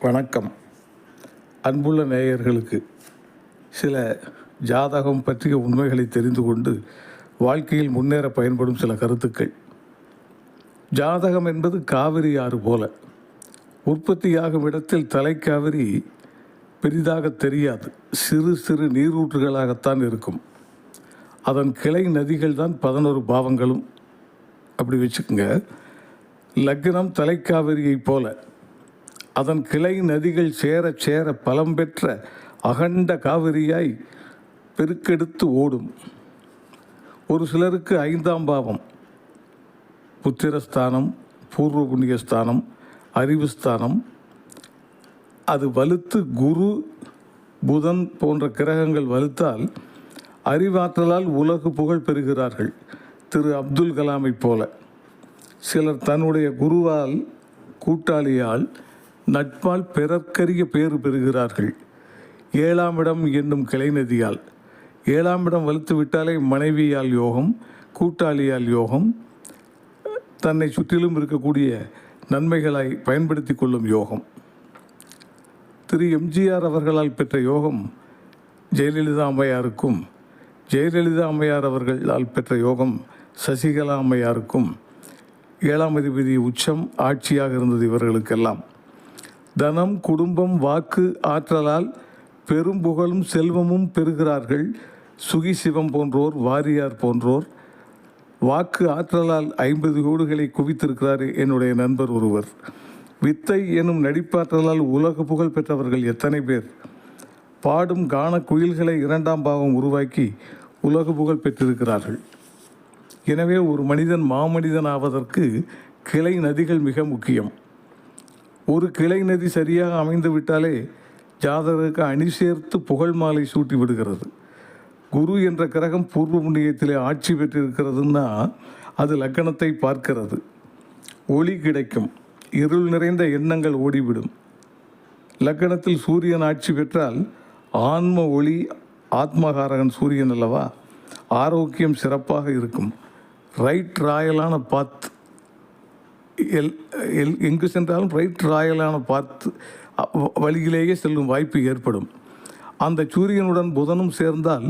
வணக்கம். அன்புள்ள நேயர்களுக்கு சில ஜாதகம் பற்றிய உண்மைகளை தெரிந்து கொண்டு வாழ்க்கையில் முன்னேற பயன்படும் சில கருத்துக்கள். ஜாதகம் என்பது காவிரி ஆறு போல. உற்பத்தியாகும் இடத்தில் தலைக்காவிரி பெரிதாக தெரியாது. சிறு சிறு நீரூற்றுகளாகத்தான் இருக்கும். அதன் கிளை நதிகள் தான் பதினோரு பாவங்களும். அப்படி வச்சுக்கோங்க. லக்னம் தலைக்காவிரியைப் போல. அதன் கிளை நதிகள் சேர சேர பலம் பெற்ற அகண்ட காவிரியாய் பெருக்கெடுத்து ஓடும். ஒரு சிலருக்கு ஐந்தாம் பாவம். புத்திரஸ்தானம் பூர்வ புண்ணியஸ்தானம் அறிவுஸ்தானம் அது வலுத்து குரு புதன் போன்ற கிரகங்கள் வலுத்தால் அறிவாற்றலால் உலகு புகழ் பெறுகிறார்கள். திரு அப்துல் கலாமை போல. சிலர் தன்னுடைய குருவால் கூட்டாளியால் நட்பால் பிறர்க்கரிய பேறு பெறுகிறார்கள். ஏழாம் இடம் என்னும் கிளைநதியால். ஏழாம் இடம் வலுத்து விட்டாலே மனைவியால் யோகம் கூட்டாளியால் யோகம் தன்னை சுற்றிலும் இருக்கக்கூடிய நன்மைகளாய் பயன்படுத்தி கொள்ளும் யோகம். திரு. எம்ஜிஆர் அவர்களால் பெற்ற யோகம் ஜெயலலிதா அம்மையாருக்கும் ஜெயலலிதா அம்மையார் அவர்களால் பெற்ற யோகம் சசிகலா அம்மையாருக்கும் ஏழாம் அதிபதி உச்சம் ஆட்சியாக இருந்தது இவர்களுக்கெல்லாம். தனம் குடும்பம் வாக்கு ஆற்றலால் பெரும் புகழும் செல்வமும் பெறுகிறார்கள். சுகி சிவம் போன்றோர் வாரியார் போன்றோர். வாக்கு ஆற்றலால் ஐம்பது கோடுகளை குவித்திருக்கிறார் என்னுடைய நண்பர் ஒருவர். வித்தை எனும் நடிப்பாற்றலால் உலக புகழ் பெற்றவர்கள் எத்தனை பேர்? பாடும் கான குயில்களை இரண்டாம் பாவம் உருவாக்கி உலக புகழ் பெற்றிருக்கிறார்கள். எனவே ஒரு மனிதன் மாமனிதன் ஆவதற்கு கிளை நதிகள் மிக முக்கியம். ஒரு கிளை நதி சரியாக அமைந்து விட்டாலே ஜாதகருக்கு அணி சேர்த்து புகழ் மாலை சூட்டி விடுகிறது. குரு என்ற கிரகம் பூர்வ புண்ணியத்திலே ஆட்சி பெற்றிருக்கிறதுன்னா அது லக்கணத்தை பார்க்கிறது. ஒளி கிடைக்கும். இருள் நிறைந்த எண்ணங்கள் ஓடிவிடும். லக்கணத்தில் சூரியன் ஆட்சி பெற்றால் ஆன்ம ஒளி ஆத்மகாரகன் சூரியன் அல்லவா? ஆரோக்கியம் சிறப்பாக இருக்கும். ரைட் ராயலான பாத் எல் எல் எங்கு சென்றாலும் ரைட் ராயலான பார்த்து வழியிலேயே செல்லும் வாய்ப்பு ஏற்படும். அந்த சூரியனுடன் புதனும் சேர்ந்தால்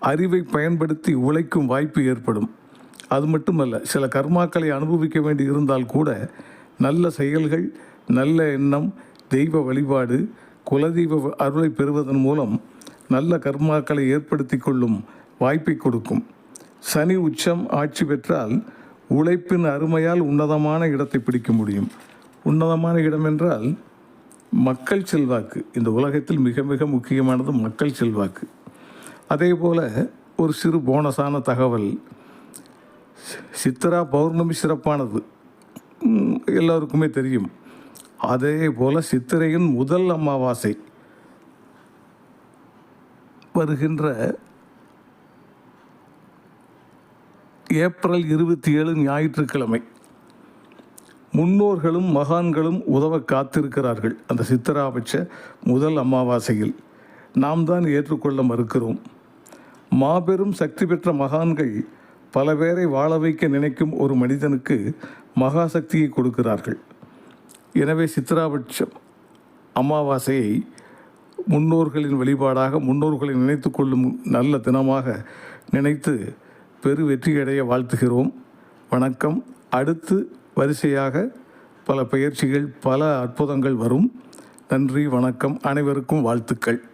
அறிவை பயன்படுத்தி உழைக்கும் வாய்ப்பு ஏற்படும். அது மட்டுமல்ல சில கர்மாக்களை அனுபவிக்க வேண்டி இருந்தால் கூட நல்ல செயல்கள் நல்ல எண்ணம் தெய்வ வழிபாடு குலதெய்வ அருளை பெறுவதன் மூலம் நல்ல கர்மாக்களை ஏற்படுத்தி கொள்ளும் வாய்ப்பை கொடுக்கும். சனி உச்சம் ஆட்சி பெற்றால் உழைப்பின் அருமையால் உன்னதமான இடத்தை பிடிக்க முடியும். உன்னதமான இடம் என்றால் மக்கள் செல்வாக்கு. இந்த உலகத்தில் மிக மிக முக்கியமானது மக்கள் செல்வாக்கு. அதே போல் ஒரு சிறு போனஸான தகவல். சித்திரா பௌர்ணமி சிறப்பானது. எல்லோருக்குமே தெரியும். அதே போல் சித்திரையின் முதல் அமாவாசை. வருகின்ற ஏப்ரல் இருபத்தி ஏழு ஞாயிற்றுக்கிழமை. முன்னோர்களும் மகான்களும் உதவ காத்திருக்கிறார்கள் அந்த சித்தராபட்ச முதல் அமாவாசையில். நாம் தான் ஏற்றுக்கொள்ள மறுக்கிறோம். மாபெரும் சக்தி பெற்ற மகான்கள் பல பேரை வாழ வைக்க நினைக்கும் ஒரு மனிதனுக்கு மகாசக்தியை கொடுக்கிறார்கள். எனவே சித்திராபட்சம் அமாவாசையை முன்னோர்களின் வழிபாடாக முன்னோர்களை நினைத்து கொள்ளும் நல்ல தினமாக நினைத்து பெரு வெற்றியடைய வாழ்த்துகிறோம். வணக்கம். அடுத்து வரிசையாக பல பயிற்சிகள் பல அற்புதங்கள் வரும். நன்றி வணக்கம். அனைவருக்கும் வாழ்த்துக்கள்.